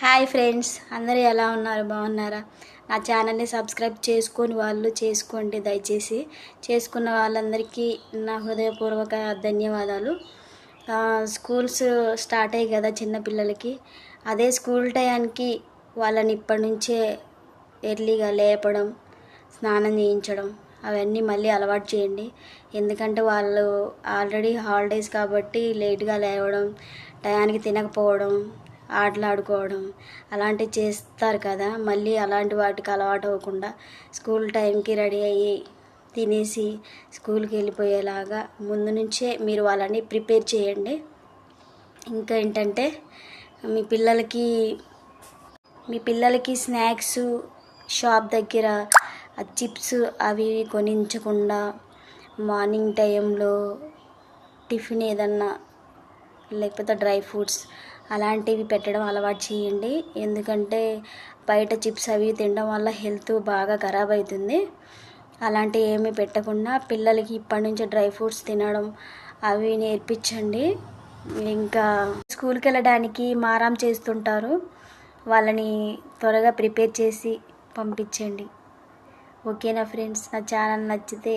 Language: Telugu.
హాయ్ ఫ్రెండ్స్ అందరూ ఎలా ఉన్నారు? బాగున్నారా? నా ఛానల్ని సబ్స్క్రైబ్ చేసుకొని వాళ్ళు చేసుకోండి దయచేసి. చేసుకున్న వాళ్ళందరికీ నా హృదయపూర్వక ధన్యవాదాలు. స్కూల్స్ స్టార్ట్ అయ్యాయి కదా చిన్నపిల్లలకి అదే స్కూల్ టయానికి వాళ్ళని ఇప్పటి నుంచే ఎర్లీగా లేపడం స్నానం చేయించడం అవన్నీ మళ్ళీ అలవాటు చేయండి. ఎందుకంటే వాళ్ళు ఆల్రెడీ హాలిడేస్ కాబట్టి లేట్గా లేవడం టయానికి తినకపోవడం ఆటలాడుకోవడం అలాంటివి చేస్తారు కదా. మళ్ళీ అలాంటి వాటికి అలవాటు అవ్వకుండా స్కూల్ టైంకి రెడీ అయ్యి తినేసి స్కూల్కి వెళ్ళిపోయేలాగా ముందు నుంచే మీరు వాళ్ళని ప్రిపేర్ చేయండి. ఇంకా ఏంటంటే మీ పిల్లలకి మీ పిల్లలకి స్నాక్స్ షాప్ దగ్గర చిప్స్ అవి కొనించకుండా మార్నింగ్ టైంలో టిఫిన్ ఏదన్నా లేకపోతే డ్రై ఫ్రూట్స్ అలాంటివి పెట్టడం అలవాటు చేయండి. ఎందుకంటే బయట చిప్స్ అవి తినడం వల్ల హెల్త్ బాగా ఖరాబ్ అవుతుంది. అలాంటివి ఏమీ పెట్టకుండా పిల్లలకి ఇప్పటి నుంచి డ్రై ఫ్రూట్స్ తినడం అవి నేర్పించండి. ఇంకా స్కూల్కి వెళ్ళడానికి మారం చేస్తుంటారు. వాళ్ళని త్వరగా ప్రిపేర్ చేసి పంపించండి. ఓకేనా ఫ్రెండ్స్? నా ఛానల్ నచ్చితే